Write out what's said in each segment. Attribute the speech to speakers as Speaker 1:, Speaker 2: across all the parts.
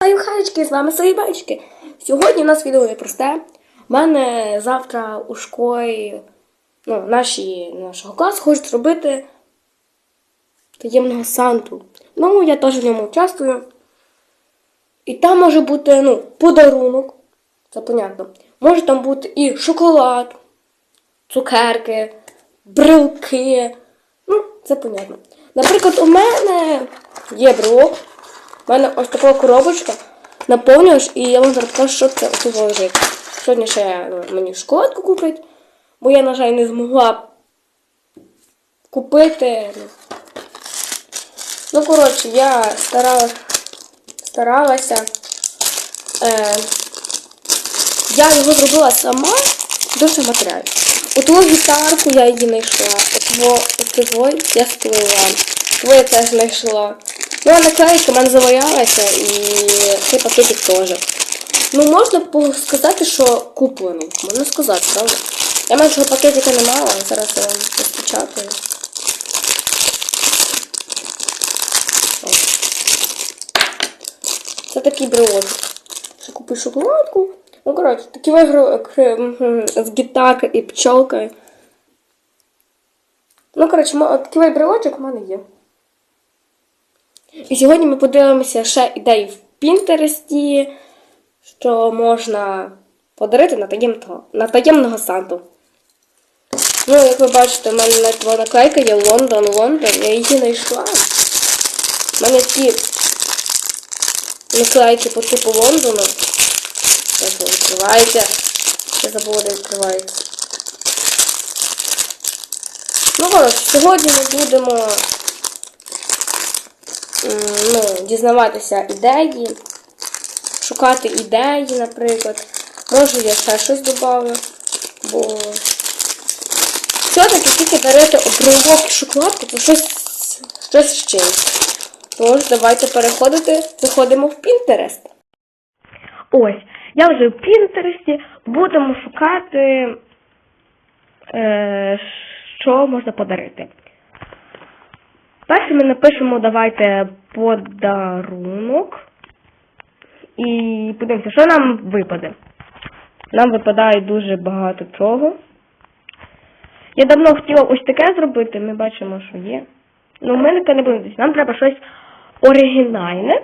Speaker 1: Хай хаєчки, з вами свої батьки. Сьогодні у нас відео не просте. У мене завтра у школі ну, наші, нашого класу хочуть зробити таємного санту. Ну, я теж в ньому участвую. І там може бути ну, подарунок. Це понятно. Може там бути і шоколад, цукерки, брелки. Ну, це понятно. Наприклад, у мене є брелок. У мене ось така коробочка. Наповнюєш, і я вам зараз покажу, що це тут лежить. Сьогодні ще ну, мені шоколадку купить, бо я, на жаль, не змогла купити. Ну, коротше, я старалась, старалася. Е, я його зробила сама дуже матеріалів. Оту гітарку я її знайшла. От твой я сплила. Твоє теж знайшла. Ну, а наклейка в мене завалялася і цей пакетик теж. Ну, можна сказати, що куплений. Можна сказати, правда? Я мене цього пакетика не мала, зараз я вам розпечатаю. Це такий брелочок. Ще купив шоколадку. Ну, коротше, такі вигру з гітаркою і пчолкою. Ну, коротше, такий брелочок у мене є. І сьогодні ми подивимося ще ідеї в Пінтересті, що можна подарити на, таємного, на таємного санту. Ну, як ви бачите, в мене навіть була наклейка є Лондон, Лондон. Я її знайшла. У мене ті наклейки по типу Лондону. Ось воно відкривається. Я забула, де відкривається. Ну, коротше, сьогодні ми будемо ну, дізнаватися ідеї, шукати ідеї, наприклад. Може я ще щось додавлю, бо все-таки тільки дарити обривок і шоколадку, це щось, щось з чимось. Тож, давайте переходити, заходимо в Пінтерест. Ось, я вже в Пінтересті, будемо шукати, е, що можна подарити. Перше ми напишемо давайте подарунок. І подивимося, що нам випаде. Нам випадає дуже багато чого. Я давно хотіла ось таке зробити, ми бачимо, що є. Ну, ми таке не будемо. Нам треба щось оригінальне.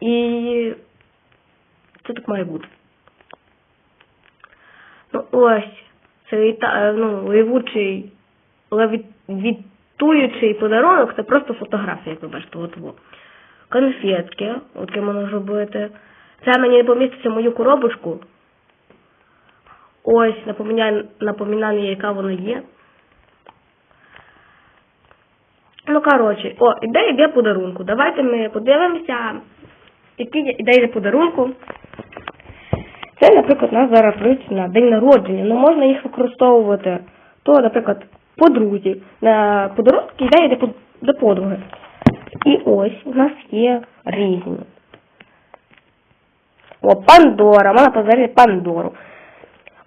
Speaker 1: І це так має бути. Ну, ось. Це ну, лівучий левітуючий подарунок це просто фотографія, як ви бачите, от во. Конфетки, от ким можна зробити. Це мені не поміститься мою коробочку. Ось напоминання, напоминання, яка вона є. Ну, коротше, о, ідея для подарунку. Давайте ми подивимося, які ідеї подарунку. Це, наприклад, у нас зараз на день народження. Ну, можна їх використовувати. То, наприклад, подрузі. На подарунки для, под- для подруги. І ось у нас є різні. О, Пандора, можна подарити Пандору.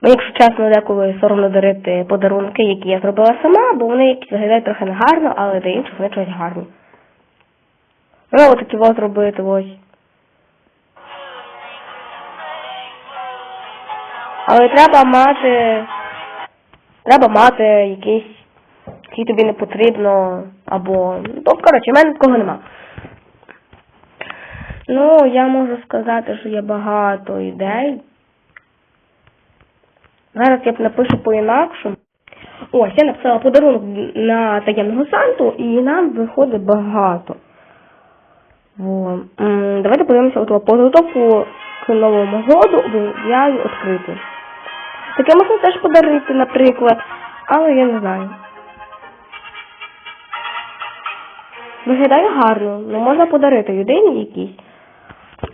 Speaker 1: Мені, якщо чесно, деколи соромно дарити подарунки, які я зробила сама, бо вони якісь виглядають трохи негарно, але для інших вони щось гарні. Ну, отакі ось зробити ось. Але треба мати. Треба мати якийсь, який тобі не потрібно, або. Ну, коротше, в мене такого нема. Ну, я можу сказати, що є багато ідей. Зараз я напишу по-інакшому. Ось, я написала подарунок на таємного санту, і нам виходить багато. Давайте подивимося от підготовку к новому году об'являю відкрити. Таке можна теж подарити, наприклад, але я не знаю. Виглядає гарно, ну можна подарити людині якійсь.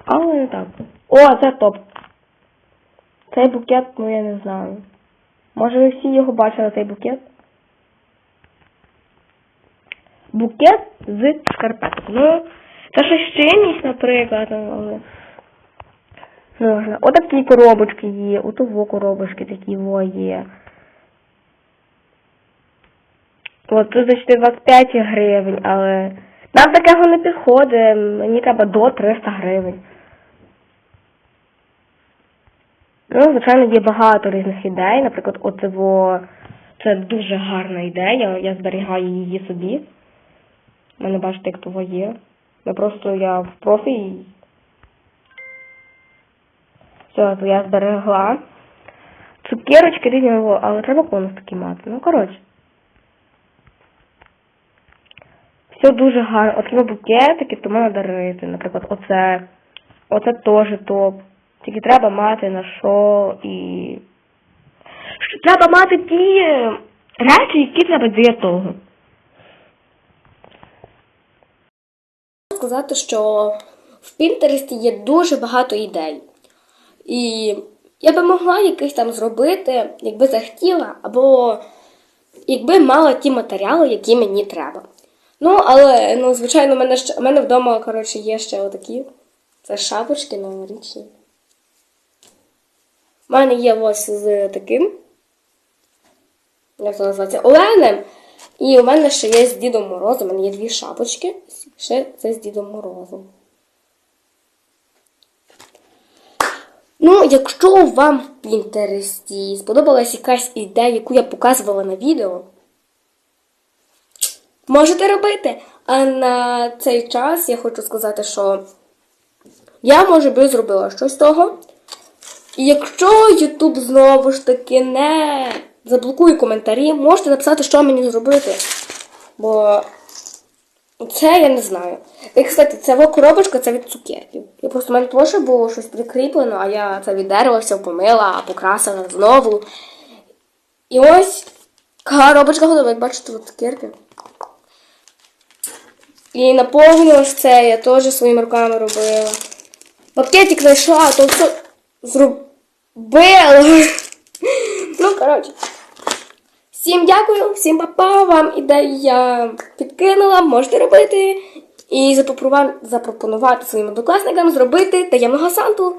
Speaker 1: Але не так. О, це топ. Цей букет, ну я не знаю. Може ви всі його бачили, цей букет? Букет з шкарпеток. Ну, це щось чимось, наприклад, але можна. Отакі коробочки є, отово коробочки такі во є. От тут зайшли 25 гривень, але нам такого не підходить, мені треба до 300 гривень. Ну, звичайно, є багато різних ідей. Наприклад, оцево це дуже гарна ідея, я зберігаю її собі. У мене бачите, як того є. Я просто я в профі. Все, то я зберегла. Цукерочки різні, але треба конус такі мати. Ну, коротше. Все дуже гарно. От букетики, то можна дарити. Наприклад, оце. Оце теж топ. Тільки треба мати на що і. Що треба мати ті е, речі, які треба для того. Сказати, що в Пінтересті є дуже багато ідей. І я би могла якийсь там зробити, якби захотіла, або якби мала ті матеріали, які мені треба. Ну, але, ну, звичайно, в мене, ще, в мене вдома, коротше, є ще отакі. Це шапочки новорічні. У мене є ось з таким. Як це називається? Оленем. І у мене ще є з Дідом Морозом. У мене є дві шапочки. Ще це з Дідом Морозом. Ну, якщо вам в Пінтересті сподобалась якась ідея, яку я показувала на відео, можете робити. А на цей час я хочу сказати, що я, може би, зробила щось з того. І якщо YouTube знову ж таки не заблокує коментарі, можете написати, що мені зробити. Бо це я не знаю. І, кстати, ця коробочка це від цукерків. Я просто в мене теж було щось прикріплено, а я це віддерла, все помила, покрасила знову. І ось коробочка готова, як бачите, от цукерки. І наповнювач це я теж своїми руками робила. Пакетик знайшла, то все зробила. Ну, коротше. Всім дякую, всім папа, вам ідеї я підкинула, можете робити. І запропонувати своїм однокласникам зробити таємного санту.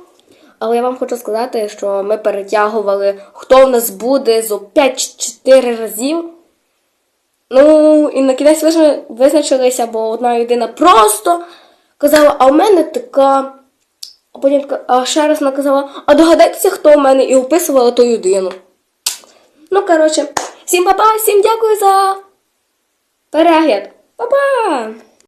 Speaker 1: Але я вам хочу сказати, що ми перетягували, хто в нас буде зо 5-4 разів. Ну, і на кінець визна- визначилися, бо одна людина просто казала, а в мене така. А потім а ще раз вона казала, а догадайтеся, хто в мене, і описувала ту людину. Ну, коротше, всім па-па, всім дякую за перегляд. Па-па!